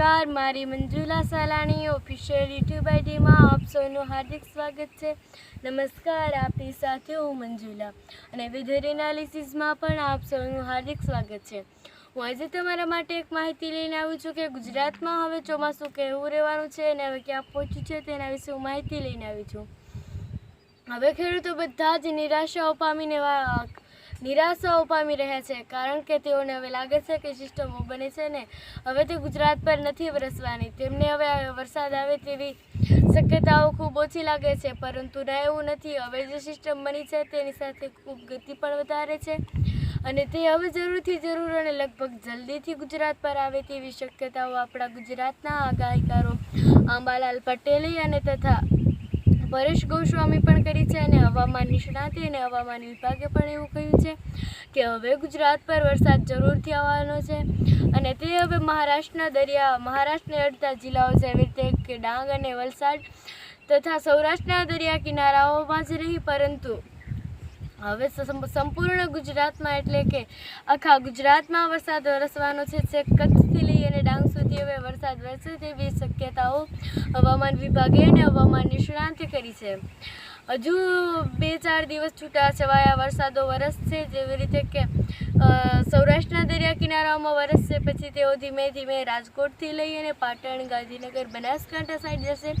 નમસ્કાર, મારી Manjula Salani official YouTube આઈડીમાં આપ સૌનું હાર્દિક સ્વાગત છે. નમસ્કાર, આપની સાથે હું મંજુલા અને વેધર એનાલિસિસમાં પણ આપ સૌનું હાર્દિક સ્વાગત છે. હું આજે તમારા માટે એક માહિતી લઈને આવું છું કે ગુજરાતમાં હવે ચોમાસું કેવું રહેવાનું છે અને હવે ક્યાં પહોંચ્યું છે તેના વિશે હું માહિતી લઈને આવી છું. હવે ખેડૂતો બધા જ નિરાશાઓ પામીને નિરાશાઓ પામી રહ્યા છે, કારણ કે તેઓને હવે લાગે છે કે સિસ્ટમો બને છે ને હવે તે ગુજરાત પર નથી વરસવાની. તેમને હવે વરસાદ આવે તેવી શક્યતાઓ ખૂબ ઓછી લાગે છે, પરંતુ ના એવું નથી. હવે જે સિસ્ટમ બની છે તેની સાથે ખૂબ ગતિ પણ વધારે છે અને તે હવે જરૂરથી જરૂર અને લગભગ જલ્દીથી ગુજરાત પર આવે તેવી શક્યતાઓ આપણા ગુજરાતના આગાહીકારો આંબાલાલ પટેલે અને તથા પરેશ ગોસ્વામી પણ કરી છે અને હવામાન નિષ્ણાતે અને હવામાન વિભાગે પણ એવું કહ્યું છે કે હવે ગુજરાત પર વરસાદ જરૂરથી આવવાનો છે અને તે હવે મહારાષ્ટ્રના દરિયા, મહારાષ્ટ્રના અડતા જિલ્લાઓ છે એવી રીતે કે ડાંગ અને વલસાડ તથા સૌરાષ્ટ્રના દરિયા કિનારાઓમાં જ નહીં પરંતુ હવે સંપૂર્ણ ગુજરાતમાં એટલે કે આખા ગુજરાતમાં વરસાદ વરસવાનો છે જે કચ્છથી લઈ અને ડાંગ સુધી હવે વરસાદ વરસે તેવી શક્યતાઓ હવામાન વિભાગે અને હવામાન નિષ્ણાંતે કરી છે. હજુ બે ચાર દિવસ છૂટા છવાયા વરસાદો વરસશે જેવી રીતે કે સૌરાષ્ટ્રના દરિયા કિનારાઓમાં વરસશે પછી તેઓ ધીમે ધીમે રાજકોટથી લઈ અને પાટણ, ગાંધીનગર, બનાસકાંઠા સાઈડ જશે.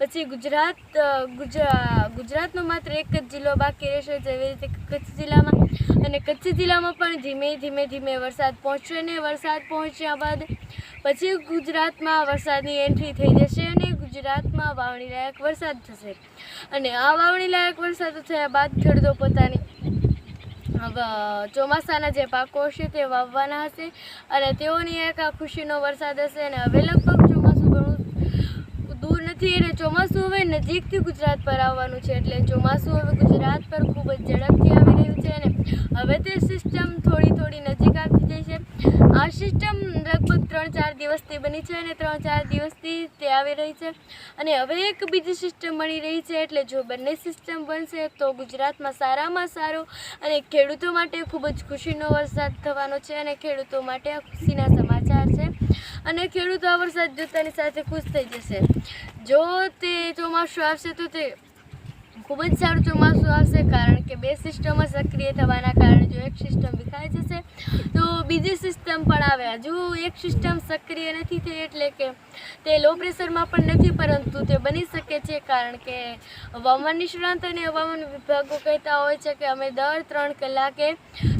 પછી ગુજરાત ગુજરા ગુજરાતનો માત્ર એક જ જિલ્લો બાકી રહેશે, જેવી રીતે કચ્છ જિલ્લામાં. અને કચ્છ જિલ્લામાં પણ ધીમે ધીમે ધીમે વરસાદ પહોંચશે, ને વરસાદ પહોંચ્યા બાદ પછી ગુજરાતમાં વરસાદની એન્ટ્રી થઈ જશે અને ગુજરાતમાં વાવણી લાયક વરસાદ થશે. અને આ વાવણી લાયક વરસાદ થયા બાદ ખેડૂતો પોતાની ચોમાસાના જે પાકો હશે તે વાવવાના હશે અને તેઓની એક આ ખુશીનો વરસાદ હશે અને હવે લગભગ ચોમાસું ઘણું દૂર નથી અને ચોમાસું હવે નજીકથી ગુજરાત પર આવવાનું છે એટલે ચોમાસું હવે ગુજરાત પર ખૂબ જ ઝડપથી આવી રહ્યું છે અને હવે તે સિસ્ટમ થોડી થોડી નજીક છે આ સિસ્ટમ લગભગ ત્રણ ચાર દિવસથી બની છે અને ત્રણ ચાર દિવસથી તે આવી રહી છે. અને હવે એક બીજી સિસ્ટમ બની રહી છે એટલે જો બંને સિસ્ટમ બનશે તો ગુજરાતમાં સારામાં સારો અને ખેડૂતો માટે ખૂબ જ ખુશીનો વરસાદ થવાનો છે અને ખેડૂતો માટે આ ખુશીના સમાચાર છે. અને ખેડૂતો આ વરસાદ જોતાની સાથે ખુશ થઈ જશે. જો તે ચોમાસું આવશે તો તે ખૂબ જ સારું ચોમાસું આવશે કારણ કે બે સિસ્ટમો સક્રિય થવાના કારણે જો એક સિસ્ટમ વિખાઈ જશે તો બીજી સિસ્ટમ પણ આવે. હજુ એક સિસ્ટમ સક્રિય નથી થઈ એટલે કે તે લો પ્રેશરમાં પણ નથી, પરંતુ તે બની શકે છે, કારણ કે હવામાન નિષ્ણાંત અને હવામાન વિભાગો કહેતા હોય છે કે અમે દર ત્રણ કલાકે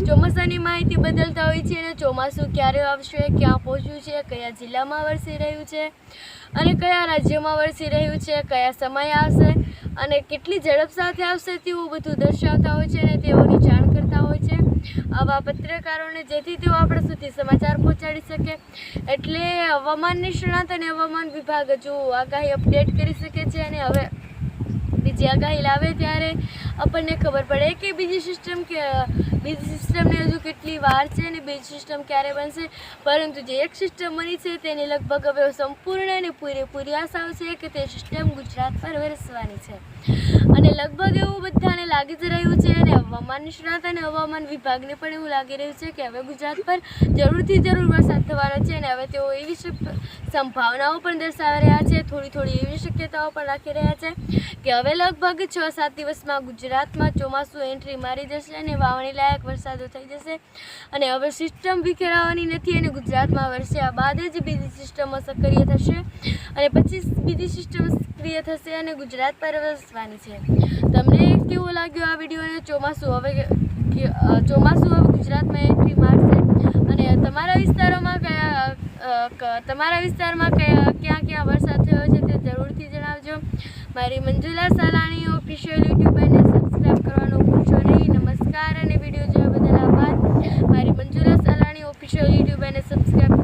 ચોમાસાની માહિતી બદલતા હોય છીએ અને ચોમાસું ક્યારે આવશે, ક્યાં પહોંચ્યું છે, કયા જિલ્લામાં વરસી રહ્યું છે અને કયા રાજ્યમાં વરસી રહ્યું છે, કયા સમયે આવશે અને કેટલી ઝડપ સાથે આવશે તેવું બધું દર્શાવતા હોય છે અને તેઓની જાણ કરતા હોય છે. આવા પત્રકારોને જેથી તેઓ આપણા સુધી સમાચાર પહોંચાડી શકે. એટલે હવામાન નિષ્ણાત અને હવામાન વિભાગ હજુ આગાહી અપડેટ કરી શકે છે અને હવે બીજી આગાહી લાવે ત્યારે આપણને ખબર પડે કે બીજી સિસ્ટમ કે, બીજી સિસ્ટમને હજુ કેટલી વાર છે અને બીજી સિસ્ટમ ક્યારે બનશે. પરંતુ જે એક સિસ્ટમ બની છે તેની લગભગ હવે સંપૂર્ણ અને પૂરેપૂરી આશાઓ છે કે તે સિસ્ટમ ગુજરાત પર વરસવાની છે. અને લગભગ એવું બધાને લાગી જ રહ્યું છે અને હવામાન નિષ્ણાત અને હવામાન વિભાગને પણ એવું લાગી રહ્યું છે કે હવે ગુજરાત પર જરૂરથી જરૂર વરસાદ થવાનો છે અને હવે તેઓ એવી સંભાવનાઓ પણ દર્શાવી રહ્યા છે, થોડી થોડી એવી શક્યતાઓ પણ રાખી રહ્યા છે કે હવે લગભગ છ સાત દિવસમાં ગુજરાતમાં ચોમાસું એન્ટ્રી મારી જશે અને વાવણી લાયક વરસાદો થઈ જશે. અને હવે સિસ્ટમ વિખેરાવાની નથી અને ગુજરાતમાં વરસ્યા બાદ જ બીજી સિસ્ટમો સક્રિય થશે. અને પછી બીજી સિસ્ટમ સક્રિય થશે અને ગુજરાત પર વરસવાની છે. તમને કેવું લાગ્યું આ વીડિયો અને ચોમાસું હવે ચોમાસું હવે ગુજરાતમાં એન્ટ્રી મારશે. અને તમારા વિસ્તારોમાં કયા તમારા વિસ્તારમાં કયા, ક્યાં ક્યાં વરસાદ થયો છે તે જરૂરથી જણાવજો. મારી મંજુલા સાલાણી ઓફિશિયલ યુટ્યુબરને સબસ્ક્રાઈબ કરવાનું ભૂલશો નહીં. નમસ્કાર અને વીડિયો જોવા બદલ આભાર. મારી મંજુલા સાલાણી ઓફિશિયલ યુટ્યુબરને સબસ્ક્રાઈબ